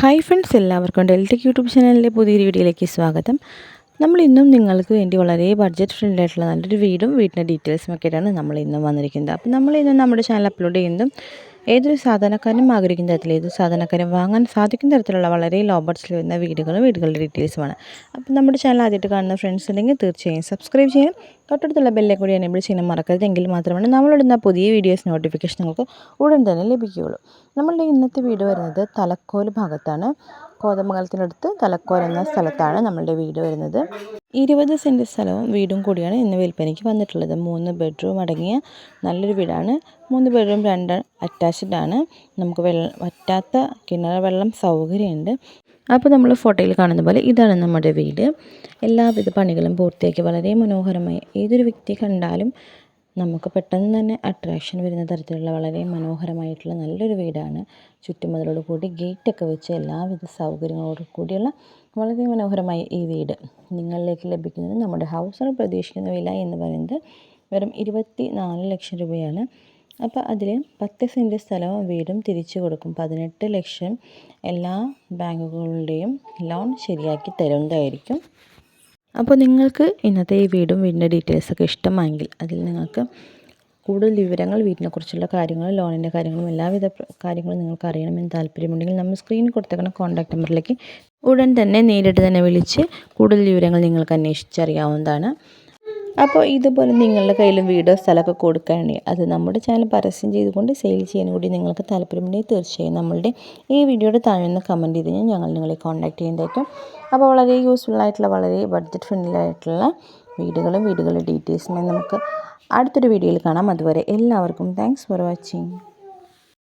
Hi friends എല്ലാവർക്കും ഡെൽറ്റക് YouTube ചാനലിലെ പുതിയൊരു വീഡിയോയിലേക്ക് സ്വാഗതം. നമ്മൾ ഇന്നും നിങ്ങൾക്ക് വേണ്ടി വളരെ ബഡ്ജറ്റ് ഫ്രണ്ട്ലി ആയിട്ടുള്ള നല്ലൊരു വീടും വീടിന്റെ ഡീറ്റെയിൽസും ഒക്കെ ആയിട്ടാണ് നമ്മൾ ഇന്നും വന്നിരിക്കുന്നത്. അപ്പോൾ നമ്മൾ ഇന്ന് നമ്മുടെ ചാനൽ അപ്ലോഡ് ചെയ്യുന്നതും ഏതൊരു സാധാരണക്കാരനും ആഗ്രഹിക്കുന്ന തരത്തിൽ ഏതൊരു സാധാരണക്കാരും വാങ്ങാൻ സാധിക്കുന്ന തരത്തിലുള്ള വളരെ ലോ ബഡ്ജറ്റിൽ വരുന്ന വീടുകളും വീടുകളുടെ ഡീറ്റെയിൽസുമാണ് അപ്പോൾ നമ്മുടെ ചാനൽ ആദ്യമായിട്ട് കാണുന്ന ഫ്രണ്ട്സ് ഉണ്ടെങ്കിൽ തീർച്ചയായും സബ്സ്ക്രൈബ് ചെയ്യാം തൊട്ടടുത്തുള്ള ബെല്ലെ കൂടി എനേബിൾ ചെയ്യാൻ മറക്കരുത് എങ്കിൽ മാത്രമാണ് നമ്മളിടുന്ന പുതിയ വീഡിയോസ് നോട്ടിഫിക്കേഷൻ നിങ്ങൾക്ക് ഉടൻ തന്നെ ലഭിക്കുകയുള്ളൂ. നമ്മളുടെ ഇന്നത്തെ വീട് വരുന്നത് തലക്കോൽ ഭാഗത്താണ്. കോതമംഗലത്തിനടുത്ത് തലക്കോൽ എന്ന സ്ഥലത്താണ് നമ്മളുടെ വീട് വരുന്നത്. ഇരുപത് സെന്റ് സ്ഥലവും വീടും കൂടിയാണ് ഇന്ന് വിൽപ്പനയ്ക്ക് വന്നിട്ടുള്ളത്. മൂന്ന് ബെഡ്റൂം അടങ്ങിയ നല്ലൊരു വീടാണ്. മൂന്ന് ബെഡ്റൂം രണ്ട് അറ്റാച്ച്ഡ് ആണ്. നമുക്ക് വെള്ളം വറ്റാത്ത കിണർ വെള്ളം സൗകര്യമുണ്ട്. അപ്പോൾ നമ്മൾ ഫോട്ടോയിൽ കാണുന്ന പോലെ ഇതാണ് നമ്മുടെ വീട്. എല്ലാവിധ പണികളും പൂർത്തിയാക്കി വളരെ മനോഹരമായി ഏതൊരു വ്യക്തി കണ്ടാലും നമുക്ക് പെട്ടെന്ന് തന്നെ അട്രാക്ഷൻ വരുന്ന തരത്തിലുള്ള വളരെ മനോഹരമായിട്ടുള്ള നല്ലൊരു വീടാണ്. ചുറ്റുമതിലോട് കൂടി ഗേറ്റൊക്കെ വെച്ച് എല്ലാവിധ സൗകര്യങ്ങളോട് കൂടിയുള്ള വളരെ മനോഹരമായ ഈ വീട്. നിങ്ങളിലേക്ക് ലഭിക്കുന്നത് നമ്മുടെ ഹൗസിന് പ്രതീക്ഷിക്കുന്ന വില എന്ന് പറയുന്നത് വെറും ഇരുപത്തി നാല് ലക്ഷം രൂപയാണ്. അപ്പോൾ അതിൽ പത്ത് സെന്റ് സ്ഥലവും വീടും തിരിച്ചു കൊടുക്കും. പതിനെട്ട് ലക്ഷം എല്ലാ ബാങ്കുകളുടെയും ലോൺ ശരിയാക്കി തരുന്നതായിരിക്കും. അപ്പോൾ നിങ്ങൾക്ക് ഇന്നത്തെ ഈ വീടും വീടിന്റെ ഡീറ്റെയിൽസൊക്കെ ഇഷ്ടമായെങ്കിൽ അതിൽ നിങ്ങൾക്ക് കൂടുതൽ വിവരങ്ങൾ വീടിനെക്കുറിച്ചുള്ള കാര്യങ്ങളും ലോണിന്റെ കാര്യങ്ങളും എല്ലാവിധ കാര്യങ്ങളും നിങ്ങൾക്ക് അറിയണമെന്ന് താല്പര്യമുണ്ടെങ്കിൽ നമ്മൾ സ്ക്രീനിൽ കൊടുത്തേക്കുന്ന കോൺടാക്ട് നമ്പറിലേക്ക് ഉടൻ തന്നെ നേരിട്ട് തന്നെ വിളിച്ച് കൂടുതൽ വിവരങ്ങൾ നിങ്ങൾക്ക് അന്വേഷിച്ചറിയാവുന്നതാണ്. അപ്പോൾ ഇതുപോലെ നിങ്ങളുടെ കയ്യിലും വീടോ സ്ഥലമൊക്കെ കൊടുക്കുകയാണെങ്കിൽ അത് നമ്മുടെ ചാനൽ പരസ്യം ചെയ്തുകൊണ്ട് സെയിൽ ചെയ്യാൻ കൂടി നിങ്ങൾക്ക് താല്പര്യമുണ്ടെങ്കിൽ തീർച്ചയായും നമ്മളുടെ ഈ വീഡിയോയുടെ താഴെ നിന്ന് കമന്റ് ചെയ്ത് ഞങ്ങൾ നിങ്ങളെ കോൺടാക്ട് ചെയ്യുന്നതായിരിക്കും അപ്പോൾ വളരെ യൂസ്ഫുൾ ആയിട്ടുള്ള വളരെ ബഡ്ജറ്റ് ഫ്രണ്ട്ലി ആയിട്ടുള്ള വീടുകളും വീടുകളുടെ ഡീറ്റെയിൽസുമായി നമുക്ക് അടുത്തൊരു വീഡിയോയിൽ കാണാം. അതുവരെ എല്ലാവർക്കും താങ്ക്സ് ഫോർ വാച്ചിങ്